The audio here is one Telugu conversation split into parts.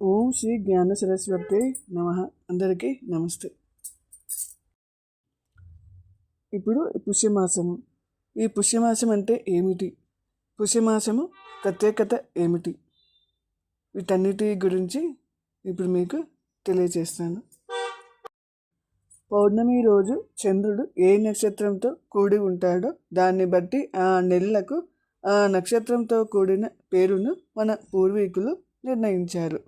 ఓం శ్రీ జ్ఞాన సరస్వతి నమ. అందరికీ నమస్తే. ఇప్పుడు పుష్యమాసము. ఈ పుష్యమాసం అంటే ఏమిటి? పుష్యమాసము ప్రత్యేకత ఏమిటి? వీటన్నిటి గురించి ఇప్పుడు మీకు తెలియజేస్తాను. పౌర్ణమి రోజు చంద్రుడు ఏ నక్షత్రంతో కూడి ఉంటాడో దాన్ని బట్టి ఆ నెలకు ఆ నక్షత్రంతో కూడిన పేరును మన పూర్వీకులు నిర్ణయించారు.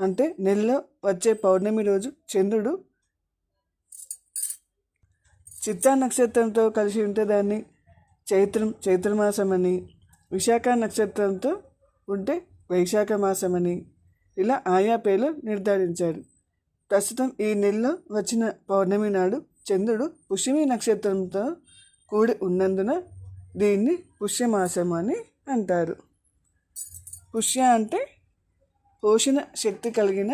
అంటే నెలలో వచ్చే పౌర్ణమి రోజు చంద్రుడు చిత్తా నక్షత్రంతో కలిసి ఉంటే దాన్ని చైత్రం చైత్రమాసం అని విశాఖ నక్షత్రంతో ఉంటే వైశాఖ మాసం అని ఇలా ఆయా పేర్లు నిర్ధారించారు. ప్రస్తుతం ఈ నెలలో వచ్చిన పౌర్ణమి నాడు చంద్రుడు పుష్యమి నక్షత్రంతో కూడి ఉన్నందున దీన్ని పుష్యమాసం అని అంటారు. పుష్య అంటే పోషణ శక్తి కలిగిన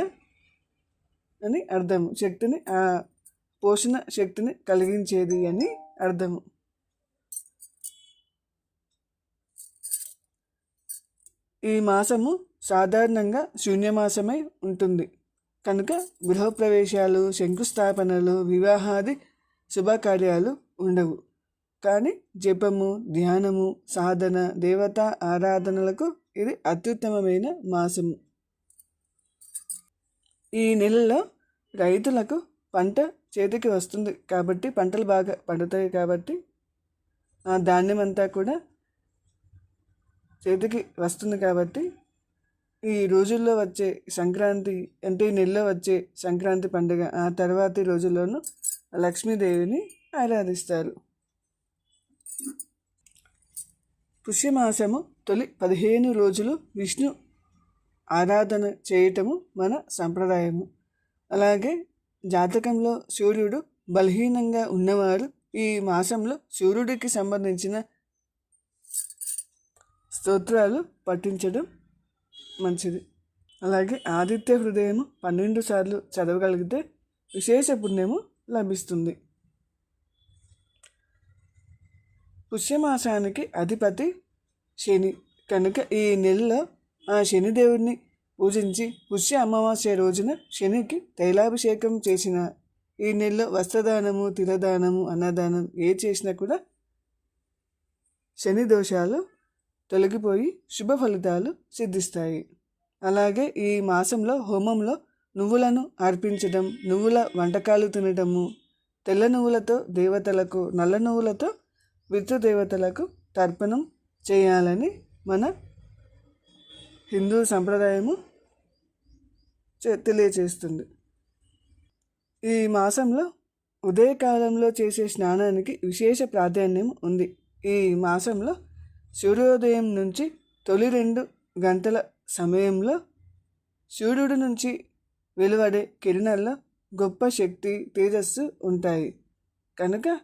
అని అర్థము. శక్తిని పోషణ శక్తిని కలిగించేది అని అర్థము. ఈ మాసము సాధారణంగా శూన్యమాసమై ఉంటుంది. కనుక గృహప్రవేశాలు శంకుస్థాపనలు వివాహాది శుభకార్యాలు ఉండవు. కానీ జపము ధ్యానము సాధన దేవత ఆరాధనలకు ఇది అత్యుత్తమమైన మాసము. ఈ నెలలో రైతులకు పంట చేతికి వస్తుంది కాబట్టి పంటలు బాగా పండుతాయి కాబట్టి ఆ ధాన్యం అంతా కూడా చేతికి వస్తుంది కాబట్టి ఈ రోజుల్లో వచ్చే సంక్రాంతి అంటే ఈ నెలలో వచ్చే సంక్రాంతి పండుగ ఆ తర్వాతి రోజుల్లోనూ లక్ష్మీదేవిని ఆరాధిస్తారు. పుష్యమాసము తొలి పదిహేను రోజులు విష్ణు ఆరాధన చేయటము మన సంప్రదాయము. అలాగే జాతకంలో సూర్యుడు బలహీనంగా ఉన్నవారు ఈ మాసంలో సూర్యుడికి సంబంధించిన స్తోత్రాలు పఠించడం మంచిది. అలాగే ఆదిత్య హృదయము పన్నెండు సార్లు చదవగలిగితే విశేష పుణ్యము లభిస్తుంది. పుష్యమాసానికి అధిపతి శని. కనుక ఈ నెలలో ఆ శనిదేవుడిని పూజించి పుష్య అమావాస్య రోజున శనికి తైలాభిషేకం చేసిన ఈ నెలలో వస్త్రదానము తిలదానము అన్నదానం ఏ చేసినా కూడా శని దోషాలు తొలగిపోయి శుభ ఫలితాలు సిద్ధిస్తాయి. అలాగే ఈ మాసంలో హోమంలో నువ్వులను అర్పించడం నువ్వుల వంటకాలు తినడము తెల్ల నువ్వులతో దేవతలకు నల్ల నువ్వులతో దేవతలకు తర్పణం చేయాలని మన హిందూ సంప్రదాయము తెలియచేస్తుంది. ఈ మాసంలో ఉదయకాలంలో చేసే స్నానానికి విశేష ప్రాధాన్యం ఉంది. ఈ మాసంలో సూర్యోదయం నుంచి తొలి రెండు గంటల సమయంలో సూర్యుడు నుంచి వెలువడే కిరణాల్లో గొప్ప శక్తి తేజస్సు ఉంటాయి. కనుక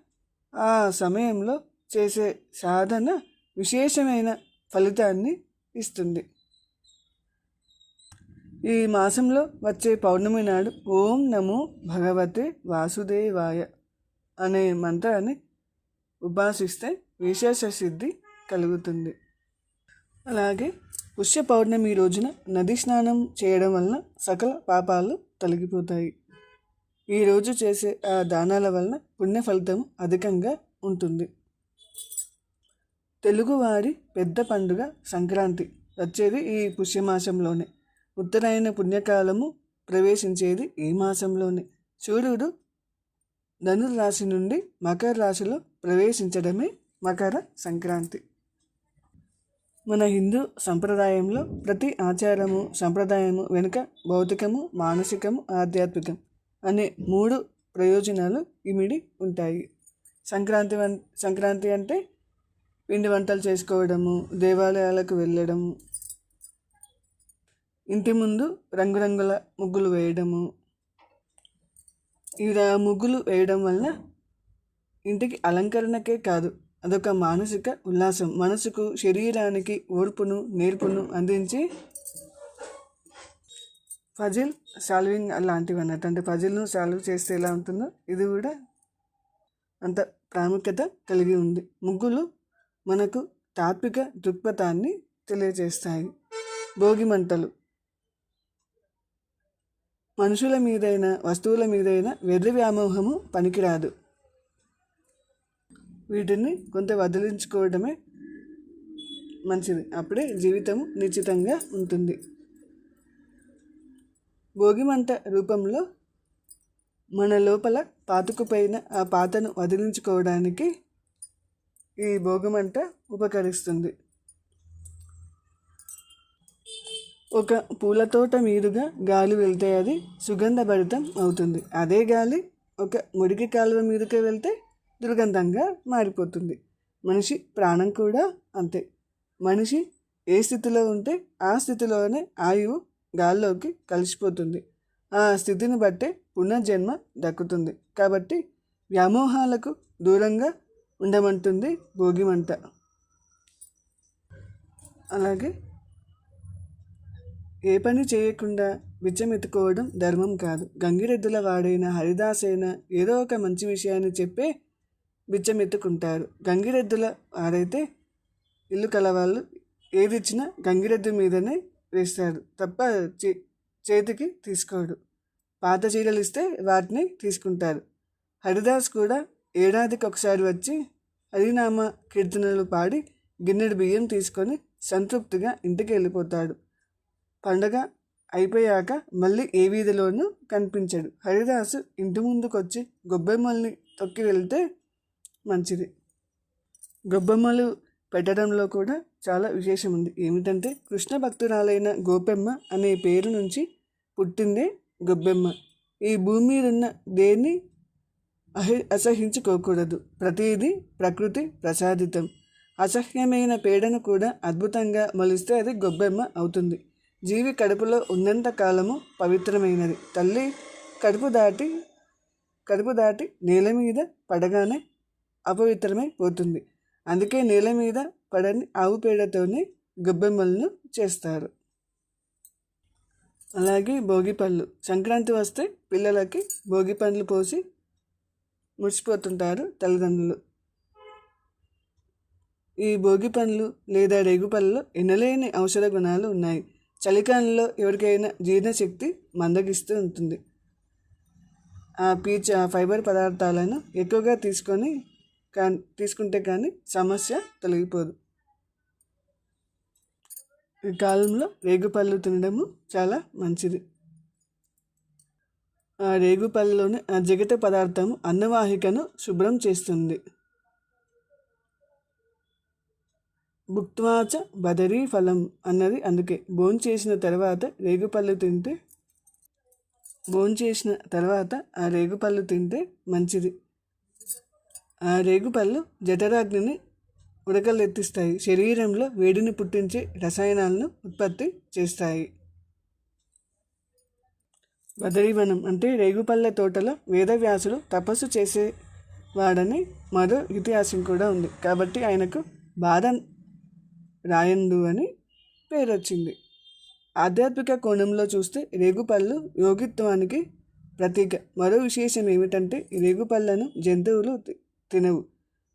ఆ సమయంలో చేసే సాధన విశేషమైన ఫలితాన్ని ఇస్తుంది. ఈ మాసంలో వచ్చే పౌర్ణమి నాడు ఓం నమో భగవతే వాసుదేవాయ అనే మంత్రాన్ని ఉపాసిస్తే విశేష సిద్ధి కలుగుతుంది. అలాగే పుష్య పౌర్ణమి రోజున నది స్నానం చేయడం వలన సకల పాపాలు తొలగిపోతాయి. ఈరోజు చేసే ఆ దానాల వలన పుణ్య ఫలితం అధికంగా ఉంటుంది. తెలుగువారి పెద్ద పండుగ సంక్రాంతి వచ్చేది ఈ పుష్యమాసంలోనే. ఉత్తరాయణ పుణ్యకాలము ప్రవేశించేది ఈ మాసంలోనే. సూర్యుడు ధనుర్రాశి నుండి మకర రాశిలో ప్రవేశించడమే మకర సంక్రాంతి. మన హిందూ సంప్రదాయంలో ప్రతి ఆచారము సంప్రదాయము వెనుక భౌతికము మానసికము ఆధ్యాత్మికం అనే మూడు ప్రయోజనాలు ఇమిడి ఉంటాయి. సంక్రాంతి వన్ సంక్రాంతి అంటే పిండి వంటలు చేసుకోవడము దేవాలయాలకు వెళ్ళడము ఇంటి ముందు రంగురంగుల ముగ్గులు వేయడము. ఇలా ముగ్గులు వేయడం వలన ఇంటికి అలంకరణకే కాదు అదొక మానసిక ఉల్లాసం. మనసుకు శరీరానికి ఓర్పును నేర్పును అందించి పజిల్ సాల్వింగ్ అలాంటివి అన్నట్టు. అంటే పజిల్ను సాల్వ్ చేస్తే ఎలా ఉంటుందో ఇది కూడా అంత ప్రాముఖ్యత కలిగి ఉంది. ముగ్గులు మనకు తాత్విక దృక్పథాన్ని తెలియజేస్తాయి. భోగి మంటలు. మనుషుల మీదైన వస్తువుల మీదైన వెర్రి వ్యామోహము పనికిరాదు. వీటిని కొంత వదిలించుకోవడమే మంచిది. అప్పుడే జీవితం నిశ్చితంగా ఉంటుంది. భోగిమంట రూపంలో మన లోపల పాతుకుపోయిన ఆ పాతను వదిలించుకోవడానికి ఈ భోగిమంట ఉపకరిస్తుంది. ఒక పూల తోట మీదుగా గాలి వెళ్తే అది సుగంధభరితం అవుతుంది. అదే గాలి ఒక మురికి కాలువ మీదకి వెళ్తే దుర్గంధంగా మారిపోతుంది. మనిషి ప్రాణం కూడా అంతే. మనిషి ఏ స్థితిలో ఉంటే ఆ స్థితిలోనే ఆయువు గాల్లోకి కలిసిపోతుంది. ఆ స్థితిని బట్టే పునర్జన్మ దక్కుతుంది. కాబట్టి వ్యామోహాలకు దూరంగా ఉండమంటుంది భోగిమంట. అలాగే ఏ పని చేయకుండా బిచ్చమెత్తుకోవడం ధర్మం కాదు. గంగిరెద్దుల వాడైన హరిదాసైన ఏదో ఒక మంచి విషయాన్ని చెప్పే బిచ్చమెత్తుకుంటారు గంగిరెద్దుల వారైతే ఇల్లు కలవాళ్ళు ఏదిచ్చినా గంగిరెద్దు మీదనే వేస్తాడు తప్ప చే చేతికి తీసుకోడు పాత చీరలు ఇస్తే వాటిని తీసుకుంటారు. హరిదాస్ కూడా ఏడాదికి ఒకసారి వచ్చి హరినామ కీర్తనలు పాడి గిన్నెడు బియ్యం తీసుకొని సంతృప్తిగా ఇంటికి వెళ్ళిపోతాడు. పండగ అయిపోయాక మళ్ళీ ఏ వీధిలోనూ కనిపించాడు. హరిదాసు ఇంటి ముందుకొచ్చి గొబ్బెమ్మల్ని తొక్కి వెళ్తే మంచిది. గొబ్బెమ్మలు పెట్టడంలో కూడా చాలా విశేషం ఉంది ఏమిటంటే కృష్ణ భక్తురాలైన గోపెమ్మ అనే పేరు నుంచి పుట్టిందే గొబ్బెమ్మ. ఈ భూమి మీద ఉన్న దేన్ని అహి అసహించుకోకూడదు. ప్రతిదీ ప్రకృతి ప్రసాదితం. అసహ్యమైన పేడను కూడా అద్భుతంగా మలిస్తే అది గొబ్బెమ్మ అవుతుంది. జీవి కడుపులో ఉన్నంత కాలము పవిత్రమైనది. తల్లి కడుపు దాటి కడుపు దాటి నేల మీద పడగానే అపవిత్రమై పోతుంది. అందుకే నేల మీద పడని ఆవు పేడతోనే గొబ్బెమ్మలను చేస్తారు. అలాగే భోగి పళ్ళు. సంక్రాంతి వస్తే పిల్లలకి భోగి పండ్లు పోసి ముడిచిపోతుంటారు తల్లిదండ్రులు. ఈ భోగి పండ్లు లేదా రేగు పళ్ళలో ఎనలేని ఔషధ గుణాలు ఉన్నాయి. చలికాలంలో ఎవరికైనా జీర్ణశక్తి మందగిస్తూ ఉంటుంది. ఆ పీచ్ ఆ ఫైబర్ పదార్థాలను ఎక్కువగా తీసుకొని కా తీసుకుంటే కానీ సమస్య తొలగిపోదు. ఈ కాలంలో రేగుపళ్ళు తినడము చాలా మంచిది. ఆ రేగుపళ్ళలోని ఆ జిగట పదార్థము అన్నవాహికను శుభ్రం చేస్తుంది. భుక్వాచ బదరీ ఫలం అన్నది అందుకే. భోంచేసిన చేసిన తర్వాత రేగుపళ్ళు తింటే భోన్ చేసిన తర్వాత ఆ రేగుపళ్ళు తింటే మంచిది. ఆ రేగుపళ్ళు జఠరాగ్నిని ఉడకలెత్తిస్తాయి. శరీరంలో వేడిని పుట్టించే రసాయనాలను ఉత్పత్తి చేస్తాయి. బదరీవనం అంటే రేగుపళ్ళ తోటలో వేదవ్యాసుడు తపస్సు చేసేవాడని మరో ఇతిహాసం కూడా ఉంది. కాబట్టి ఆయనకు బాధ రాయందు అని పేరు వచ్చింది ఆధ్యాత్మిక కోణంలో చూస్తే రేగుపళ్ళు యోగిత్వానికి ప్రతీక. మరో విశేషం ఏమిటంటే రేగుపళ్ళను జంతువులు తినవు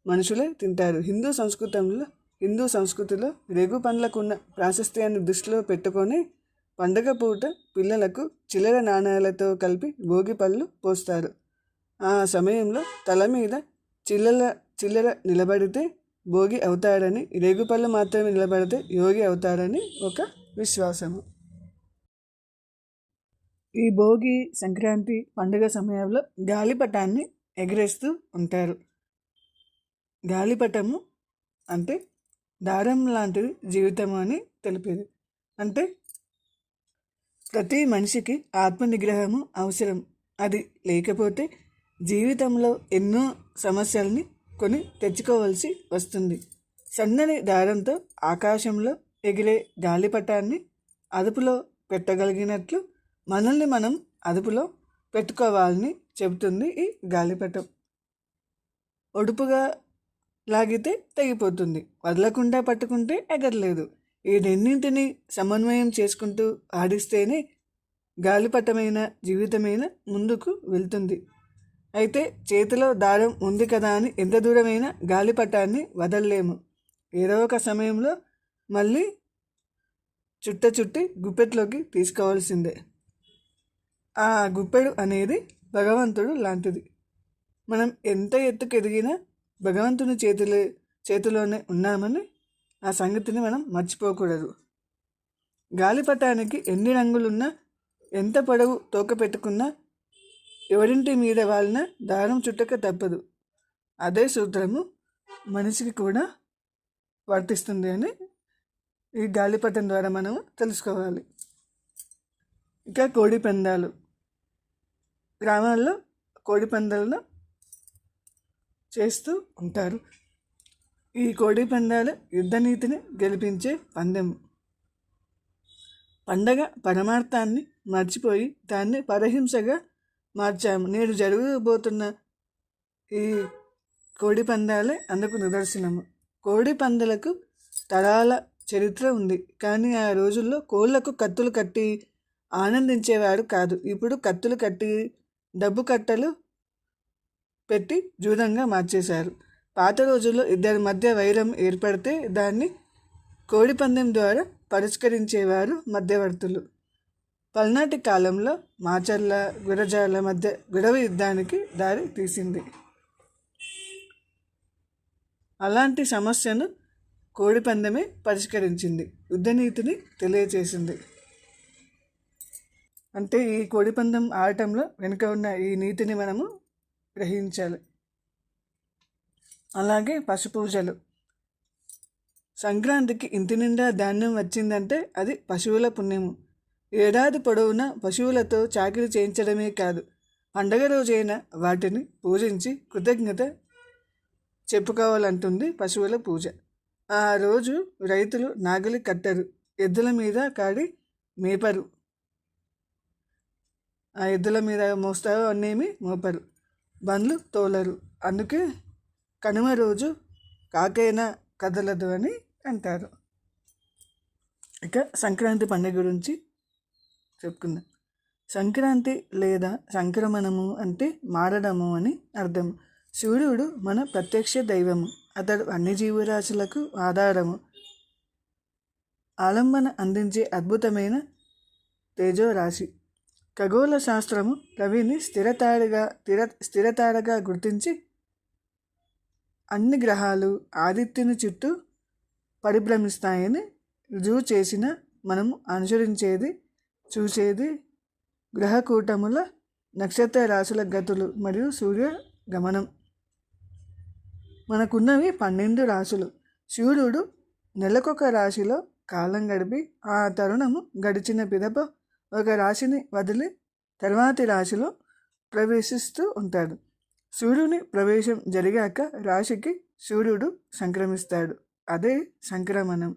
మనుషులే తింటారు. హిందూ సంస్కృతంలో హిందూ సంస్కృతిలో రేగు పండ్లకున్న ప్రాశస్త్యాన్ని దృష్టిలో పెట్టుకొని పండగ పూట పిల్లలకు చిల్లర నాణాలతో కలిపి భోగి పళ్ళు పోస్తారు. ఆ సమయంలో తల మీద చిల్లర చిల్లర నిలబడితే భోగి అవుతాడని రేగుపళ్ళు మాత్రమే నిలబడితే యోగి అవుతాడని ఒక విశ్వాసము. ఈ భోగి సంక్రాంతి పండుగ సమయంలో గాలిపటాన్ని ఎగరేస్తూ ఉంటారు. గాలిపటము అంటే దారం లాంటిది జీవితం అని తెలిపేది. అంటే ప్రతి మనిషికి ఆత్మ నిగ్రహము అవసరం. అది లేకపోతే జీవితంలో ఎన్నో సమస్యల్ని కొని తెచ్చుకోవలసి వస్తుంది. సన్నని దారంతో ఆకాశంలో ఎగిరే గాలిపటాన్ని అదుపులో పెట్టగలిగినట్లు మనల్ని మనం అదుపులో పెట్టుకోవాలని చెబుతుంది ఈ గాలిపటం. ఒడుపుగా లాగితే తెగిపోతుంది. వదలకుండా పట్టుకుంటే ఎగరలేదు. ఈ రెండింటిని సమన్వయం చేసుకుంటూ ఆడిస్తేనే గాలిపటమైన జీవితమైన ముందుకు వెళ్తుంది. అయితే చేతిలో దారం ఉంది కదా అని ఎంత దూరమైన గాలిపటాన్ని వదలలేము. ఏదో ఒక సమయంలో మళ్ళీ చుట్ట చుట్టి గుప్పెట్లోకి తీసుకోవాల్సిందే. ఆ గుప్పెడు అనేది భగవంతుడు లాంటిది. మనం ఎంత ఎత్తుకు ఎదిగినా భగవంతుని చేతిలో చేతిలోనే ఉన్నామని ఆ సంగతిని మనం మర్చిపోకూడదు. గాలిపటానికి ఎన్ని రంగులున్నా ఎంత పొడవు తోక పెట్టుకున్నా ఎవరింటి మీద వాళ్ళన దారం చుట్టక తప్పదు. అదే సూత్రము మనిషికి కూడా వర్తిస్తుంది అని ఈ గాలిపటం ద్వారా మనం తెలుసుకోవాలి. ఇంకా కోడి పందాలు. గ్రామాల్లో కోడి పందాలను చేస్తూ ఉంటారు. ఈ కోడి పందాలు యుద్ధనీతిని గెలిపించే పందెం. పండగ పరమార్థాన్ని మర్చిపోయి దాన్ని పరహింసగా మార్చాము. నేడు జరగబోతున్న ఈ కోడి పందాలే అందుకు నిదర్శనము. కోడి పందాలకు తరాల చరిత్ర ఉంది. కానీ ఆ రోజుల్లో కోళ్ళకు కత్తులు కట్టి ఆనందించేవాడు కాదు. ఇప్పుడు కత్తులు కట్టి డబ్బు కట్టలు పెట్టి జూదంగా మార్చేశారు. పాత రోజుల్లో ఇద్దరి మధ్య వైరం ఏర్పడితే దాన్ని కోడిపందెం ద్వారా పరిష్కరించేవారు మధ్యవర్తులు. పల్నాటి కాలంలో మాచర్ల గురజాల మధ్య గొడవ యుద్ధానికి దారి తీసింది. అలాంటి సమస్యను కోడిపందమే పరిష్కరించింది. యుద్ధనీతిని తెలియచేసింది. అంటే ఈ కోడిపందం ఆడటంలో వెనుక ఉన్న ఈ నీతిని మనము గ్రహించాలి. అలాగే పశుపూజలు. సంక్రాంతికి ఇంటి నిండా ధాన్యం వచ్చిందంటే అది పశువుల పుణ్యము. ఏడాది పొడవునా పశువులతో చాకిరి చేయించడమే కాదు పండగ రోజైన వాటిని పూజించి కృతజ్ఞత చెప్పుకోవాలంటుంది పశువుల పూజ. ఆ రోజు రైతులు నాగలి కట్టరు ఎద్దుల మీద కాడి మేపరు. ఆ ఎద్దుల మీద మోస్తారు అన్నేమి మోపరు బండ్లు తోలరు. అందుకే కనుమ రోజు కాకైనా కదలదు అని అంటారు. ఇక సంక్రాంతి పండుగ గురించి చెప్పుకుందాం సంక్రాంతి లేదా సంక్రమణము అంటే మారడము అని అర్థం. సూర్యుడు మన ప్రత్యక్ష దైవము. అతడు అన్ని జీవరాశులకు ఆధారము. ఆలంబన అందించే అద్భుతమైన తేజోరాశి. ఖగోళ శాస్త్రము రవిని స్థిరతారగా స్థిర స్థిరతారగా గుర్తించి అన్ని గ్రహాలు ఆదిత్యుని చుట్టూ పరిభ్రమిస్తాయని రుజువు చేసిన మనము అనుసరించేది చూసేది గ్రహకూటముల నక్షత్ర రాశుల గతులు మరియు సూర్య గమనం. మనకున్నవి పన్నెండు రాశులు. సూర్యుడు నెలకొక రాశిలో కాలం గడిపి ఆ తరుణము గడిచిన పిదప ఒక రాశిని వదిలి తర్వాతి రాశిలో ప్రవేశిస్తూ ఉంటాడు. సూర్యుని ప్రవేశం జరిగాక రాశికి సూర్యుడు సంక్రమిస్తాడు. అదే సంక్రమణం.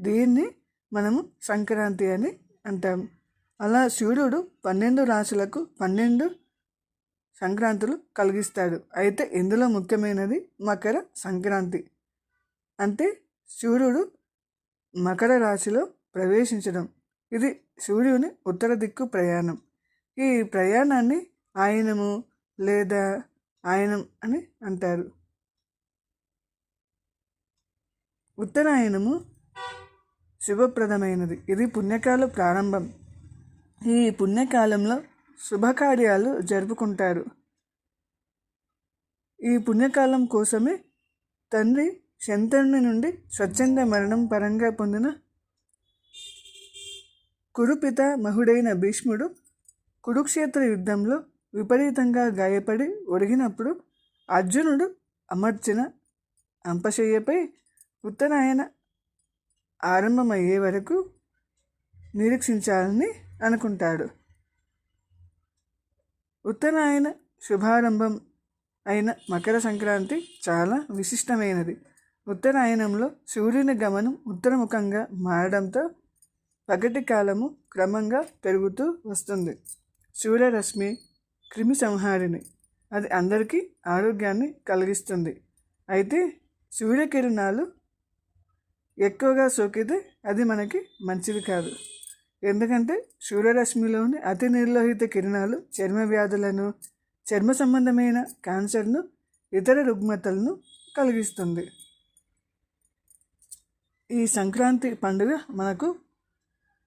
దీన్ని మనము సంక్రాంతి అని అంటాము అలా సూర్యుడు పన్నెండు రాశులకు పన్నెండు సంక్రాంతులు కలిగిస్తాడు. అయితే ఇందులో ముఖ్యమైనది మకర సంక్రాంతి. అంటే సూర్యుడు మకర రాశిలో ప్రవేశించడం. ఇది సూర్యుని ఉత్తర దిక్కు ప్రయాణం. ఈ ప్రయాణాన్ని ఆయనము లేదా ఆయనం అని అంటారు. ఉత్తరాయణము శుభప్రదమైనది. ఇది పుణ్యకాల ప్రారంభం. ఈ పుణ్యకాలంలో శుభకార్యాలు జరుపుకుంటారు. ఈ పుణ్యకాలం కోసమే తండ్రి శంతనుని నుండి స్వచ్ఛంద మరణం పరంగా పొందిన కురుపిత మహుడైన భీష్ముడు కురుక్షేత్ర యుద్ధంలో విపరీతంగా గాయపడి ఒడిగినప్పుడు అర్జునుడు అమర్చిన అంపశయ్యపై ఉత్తరాయణ ఆరంభమయ్యే వరకు నిరీక్షించాలని అనుకుంటాడు. ఉత్తరాయణ శుభారంభం అయిన మకర సంక్రాంతి చాలా విశిష్టమైనది. ఉత్తరాయణంలో సూర్యుని గమనం ఉత్తరముఖంగా మారడంతో పగటి కాలము క్రమంగా పెరుగుతూ వస్తుంది. సూర్యరశ్మి క్రిమి సంహారిణి అది అందరికీ ఆరోగ్యాన్ని కలిగిస్తుంది. అయితే సూర్యకిరణాలు ఎక్కువగా సోకితే అది మనకి మంచిది కాదు. ఎందుకంటే సూర్యరశ్మిలోని అతి నిర్లోహిత కిరణాలు చర్మ వ్యాధులను చర్మ సంబంధమైన క్యాన్సర్ను ఇతర రుగ్మతలను కలిగిస్తుంది. ఈ సంక్రాంతి పండుగ మనకు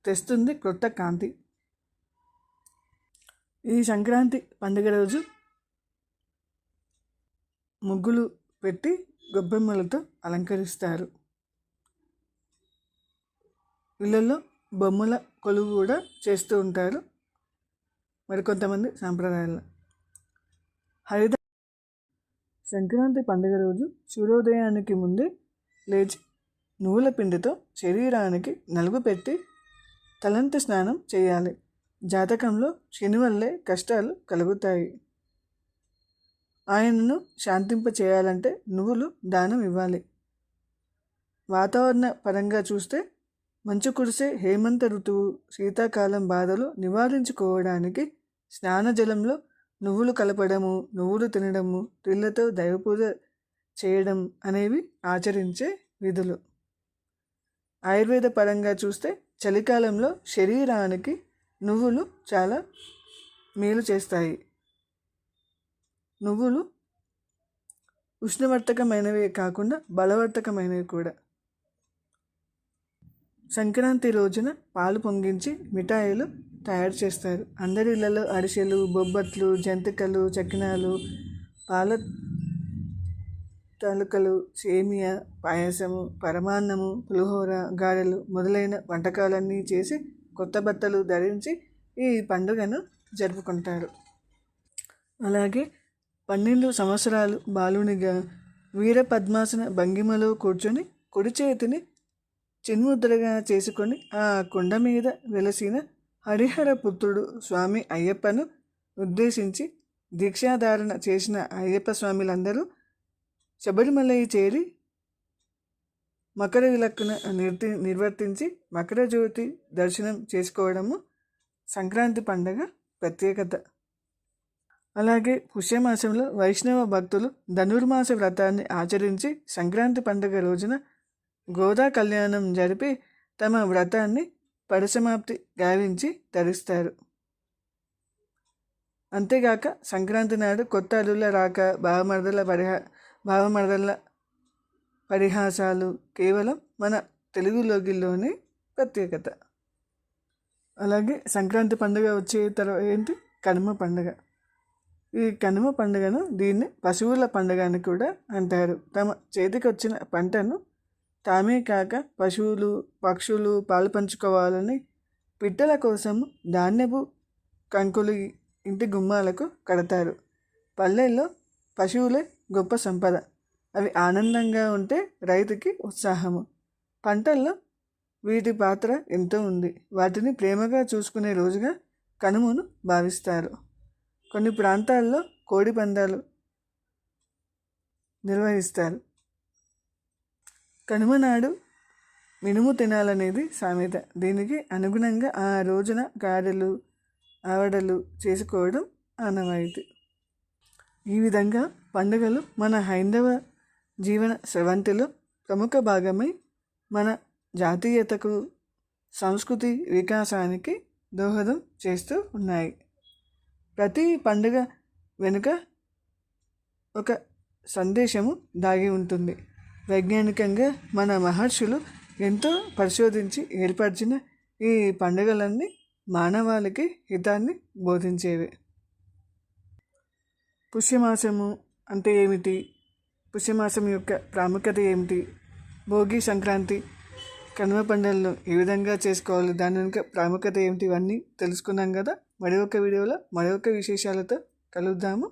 తెస్తుంది క్రొత్త కాంతి. ఈ సంక్రాంతి పండుగ రోజు ముగ్గులు పెట్టి గొబ్బెమ్మలతో అలంకరిస్తారు. ఇళ్ళల్లో బొమ్మల కొలువు కూడా చేస్తూ ఉంటారు. మరి కొంతమంది సాంప్రదాయాలు హరిత సంక్రాంతి పండుగ రోజు సూర్యోదయానికి ముందే లేచి నువ్వుల పిండితో శరీరానికి నలుగు పెట్టి తలంటి స్నానం చేయాలి. జాతకంలో శని వల్లే కష్టాలు కలుగుతాయి. ఆయనను శాంతింప చేయాలంటే నువ్వులు దానం ఇవ్వాలి. వాతావరణ పరంగా చూస్తే మంచు కురిసే హేమంత ఋతువు శీతాకాలం బాధలు నివారించుకోవడానికి స్నాన జలంలో నువ్వులు కలపడము నువ్వులు తినడము తిళ్ళతో దైవపూజ చేయడం అనేవి ఆచరించే విధులు. ఆయుర్వేద పరంగా చూస్తే చలికాలంలో శరీరానికి నువ్వులు చాలా మేలు చేస్తాయి. నువ్వులు ఉష్ణవర్తకమైనవే కాకుండా బలవర్తకమైనవి కూడా. సంక్రాంతి రోజున పాలు పొంగించి మిఠాయిలు తయారు చేస్తారు. అందరి ఇళ్ళలో అరిసెలు బొబ్బట్లు జంతికలు చకినాలు పాల తాలూకలు సేమియా పాయసము పరమాన్నము పులిహోర గారెలు మొదలైన వంటకాలన్నీ చేసి కొత్త బట్టలు ధరించి ఈ పండుగను జరుపుకుంటారు. అలాగే పన్నెండు సంవత్సరాలు బాలునిగా వీర పద్మాసన భంగిమలో కూర్చొని కుడి చేతిని చిన్ముద్రగా చేసుకొని ఆ కొండ మీద వెలసిన హరిహర పుత్రుడు స్వామి అయ్యప్పను ఉద్దేశించి దీక్షాధారణ చేసిన అయ్యప్ప స్వామిలందరూ శబరిమలై చేరి మకర విలక్కున నిర్తి నిర్వర్తించి మకర జ్యోతి దర్శనం చేసుకోవడము సంక్రాంతి పండగ ప్రత్యేకత. అలాగే పుష్యమాసంలో వైష్ణవ భక్తులు ధనుర్మాస వ్రతాన్ని ఆచరించి సంక్రాంతి పండుగ రోజున గోదా కళ్యాణం జరిపి తమ వ్రతాన్ని పరిసమాప్తి గావించి ధరిస్తారు. అంతేగాక సంక్రాంతి నాడు కొత్త అల్లుల రాక భావమరదల పరిహా భావమరదల పరిహాసాలు కేవలం మన తెలుగు ప్రత్యేకత. అలాగే సంక్రాంతి పండుగ వచ్చే తర్వాత ఏంటి? కనుమ పండుగ. ఈ కనుమ పండుగను దీన్ని పశువుల పండుగ అని కూడా అంటారు. తమ చేతికి వచ్చిన పంటను తామే కాక పశువులు పక్షులు పాలు పంచుకోవాలని పిట్టల కోసం ధాన్యపు కంకులు ఇంటి గుమ్మాలకు కడతారు. పల్లెల్లో పశువులే గొప్ప సంపద. అవి ఆనందంగా ఉంటే రైతుకి ఉత్సాహము. పంటల్లో వీటి పాత్ర ఎంతో ఉంది. వాటిని ప్రేమగా చూసుకునే రోజుగా కనుమను భావిస్తారు. కొన్ని ప్రాంతాల్లో కోడి పందాలు నిర్వహిస్తారు. కనుమ నాడు మినుము తినాలనేది సామెత. దీనికి అనుగుణంగా ఆ రోజున గారెలు ఆవడలు చేసుకోవడం ఆనవాయితీ. ఈ విధంగా పండుగలు మన హైందవ జీవన స్రవంతిలో ప్రముఖ భాగమై మన జాతీయతకు సంస్కృతి వికాసానికి దోహదం చేస్తూ ఉన్నాయి. ప్రతి పండుగ వెనుక ఒక సందేశము దాగి ఉంటుంది. వైజ్ఞానికంగా మన మహర్షులు ఎంతో పరిశోధించి ఏర్పరిచిన ఈ పండుగలన్నీ మానవాళికి హితాన్ని బోధించేవి. పుష్యమాసము అంటే ఏమిటి? పుష్యమాసం యొక్క ప్రాముఖ్యత ఏమిటి? భోగి సంక్రాంతి కనుమ పండుగలను ఏ విధంగా చేసుకోవాలి? దాని వెనుక ప్రాముఖ్యత ఏమిటి? ఇవన్నీ తెలుసుకున్నాం కదా. మరొక వీడియోలో మరొక విశేషాలతో కలుద్దాము.